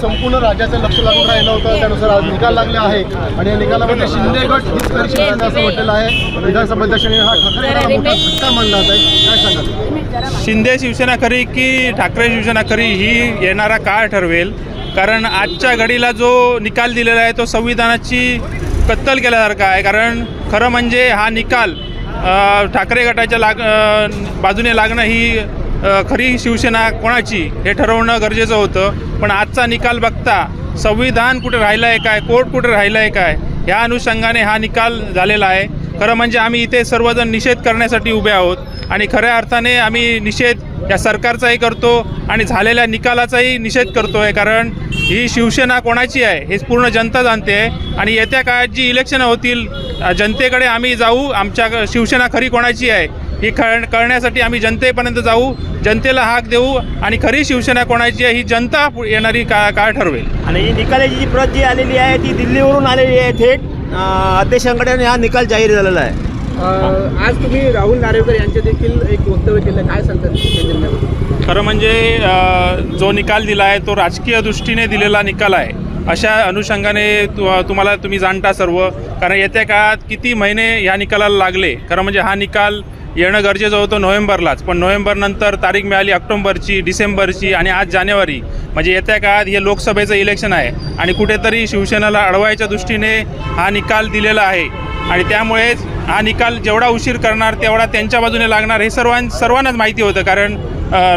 संपूर्ण राज्याचं लक्ष लागून राहिलं होतं. त्यानुसार आज निकाल लागले आहे. आणि या निकालामध्ये शिंदे गट हीच शिवसेना असं म्हटलेलं आहे. विधानसभा अध्यक्षांनी हा ठाकरे मोठा मानला आहे काय सांगाल? शिंदे शिवसेना खरी की ठाकरे शिवसेना खरी ही येणारा काळ ठरवेल. कारण आजच्या घडीला जो निकाल दिलेला आहे तो संविधानाची कत्तल केल्यासारखा आहे. कारण खरं म्हणजे हा निकाल ठाकरे गटाच्या लाग बाजूने लागणं ही खरी शिवसेना कोणाची हे ठरवणं गरजेचं होतं. पण आजचा निकाल बघता संविधान कुठे राहिलं आहे काय कोर्ट कुठे राहिलं आहे काय ह्या अनुषंगाने हा निकाल झालेला आहे. खरं म्हणजे आम्ही इथे सर्वजण निषेध करण्यासाठी उभे आहोत आणि खऱ्या अर्थाने आम्ही निषेध या सरकारचाही करतो आणि झालेल्या निकालाचाही निषेध करतो आहे कारण ही शिवसेना कोणाची आहे हे पूर्ण जनता जाणते आहे. आणि येत्या काळात जी इलेक्शनं होतील जनतेकडे आम्ही जाऊ आमच्या शिवसेना खरी कोणाची आहे ही कळ कळण्यासाठी आम्ही जनतेपर्यंत जाऊ जनतेला हाक देऊ आणि खरी शिवसेना कोणाची आहे ही जनता पु- येणारी का काळ ठरवेल. आणि ही निकालाची जी प्रत जी आलेली आहे ती दिल्लीवरून आलेली आहे थेट अध्यक्षांकडे हा निकाल जाहीर झालेला आहे. आज तुम्ही राहुल नार्वेकर यांचे देखील एक वक्तव्य केलं. काय सांगतात खरं म्हणजे जो निकाल दिला आहे तो राजकीय दृष्टीने दिलेला निकाल आहे. अशा अनुषंगाने तु तुम्हाला तुम्ही जाणता सर्व. कारण येत्या काळात किती महिने या निकालाला लागले? खरं म्हणजे हा निकाल येणं गरजेचं होतं नोव्हेंबरलाच. पण नोव्हेंबरनंतर तारीख मिळाली ऑक्टोंबरची डिसेंबरची आणि आज जानेवारी. म्हणजे येत्या काळात हे लोकसभेचं इलेक्शन आहे. आणि कुठेतरी शिवसेनेला अडवायच्या दृष्टीने हा निकाल दिलेला आहे. आणि त्यामुळेच हा निकाल जेवढा उशीर करणार तेवढा त्यांच्या बाजूने लागणार हे सर्वां सर्वांनाच माहिती होतं. कारण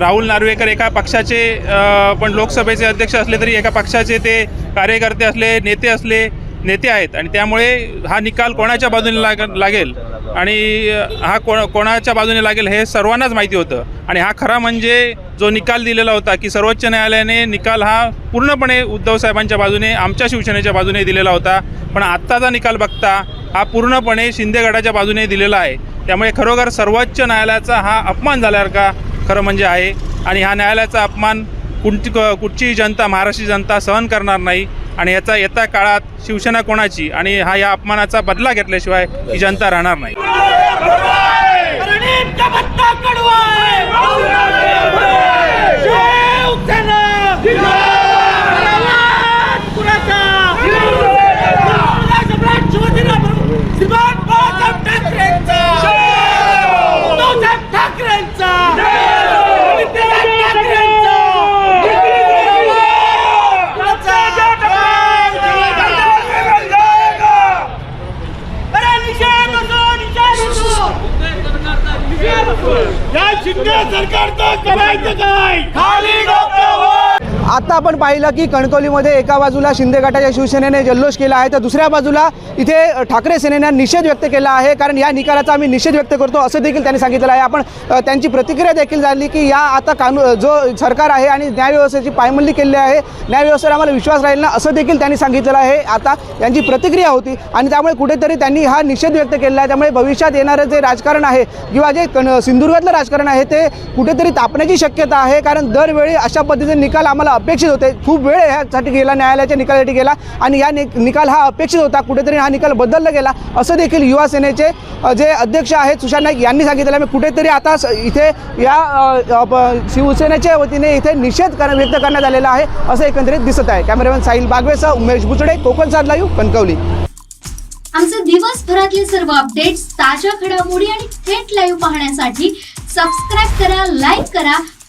राहुल नार्वेकर एका पक्षाचे पण लोकसभेचे अध्यक्ष असले तरी एका पक्षाचे ते कार्यकर्ते असले नेते असले नेते आहेत. आणि त्यामुळे हा निकाल कोणाच्या बाजूने लाग लागेल? आणि हा कोण कोणाच्या बाजूने लागेल हे सर्वांनाच माहिती होतं. आणि हा खरा म्हणजे जो निकाल दिलेला होता की सर्वोच्च न्यायालयाने निकाल हा पूर्णपणे उद्धव साहेबांच्या बाजूने आमच्या शिवसेनेच्या बाजूने दिलेला होता. पण आत्ताचा निकाल बघता हा पूर्णपणे शिंदे गटाच्या बाजूने दिलेला आहे. त्यामुळे खरोखर सर्वोच्च न्यायालयाचा हा अपमान झाल्यासारखा खरं म्हणजे आहे? आणि हा न्यायालयाचा अपमान कुठची कुठचीही जनता महाराष्ट्री जनता सहन करणार नाही? आणि याचा येत्या काळात शिवसेना कोणाची? आणि हा या अपमानाचा बदला घेतल्याशिवाय ही जनता राहणार नाही. या शिंदे सरकारचं करायचं काय? खाली डोकं आता आपण पाहिलं की कणकवलीमध्ये एका बाजूला शिंदे गटाच्या शिवसेनेने जल्लोष केला आहे तर दुसऱ्या बाजूला इथे ठाकरे सेनेने निषेध व्यक्त केला आहे कारण या निकालाचा आम्ही निषेध व्यक्त करतो असं देखील त्यांनी सांगितलं आहे. आपण त्यांची प्रतिक्रिया देखील झाली की या आता कानू जो सरकार आहे आणि न्यायव्यवस्थेची पायमल्ली केलेली आहे न्यायव्यवस्थेवर आम्हाला विश्वास राहील ना असं देखील त्यांनी सांगितलेलं आहे. आता त्यांची प्रतिक्रिया होती आणि त्यामुळे कुठेतरी त्यांनी हा निषेध व्यक्त केला आहे. त्यामुळे भविष्यात येणारं जे राजकारण आहे किंवा जे कण सिंधुदुर्गातलं राजकारण आहे ते कुठेतरी तापण्याची शक्यता आहे कारण दरवेळी अशा पद्धतीचे निकाल आम्हाला अपेक्षित होते. खूप वेळ यासाठी गेला न्यायालयाच्या निकालासाठी गेला आणि या नि निकाल हा अपेक्षित होता. कुठेतरी हा निकाल बदलला गेला. असं देखील युवा सेनेचे जे अध्यक्ष आहेत सुशांत नाईक यांनी सांगितलं आहे. कुठेतरी आता इथे या शिवसेनेच्या वतीने इथे निषेध कर व्यक्त करण्यात आलेला आहे असं एकंदरीत दिसत आहे. कॅमेरामॅन साहिल बागवेसह उमेश बुचडे कोकण साधलायू कणकवली. आमचे दिवसभरातले सर्व अपडेट्स ताज्या घडामोडी आणि थेट लाईव्ह पाहण्यासाठी सबस्क्राईब करा लाईक करा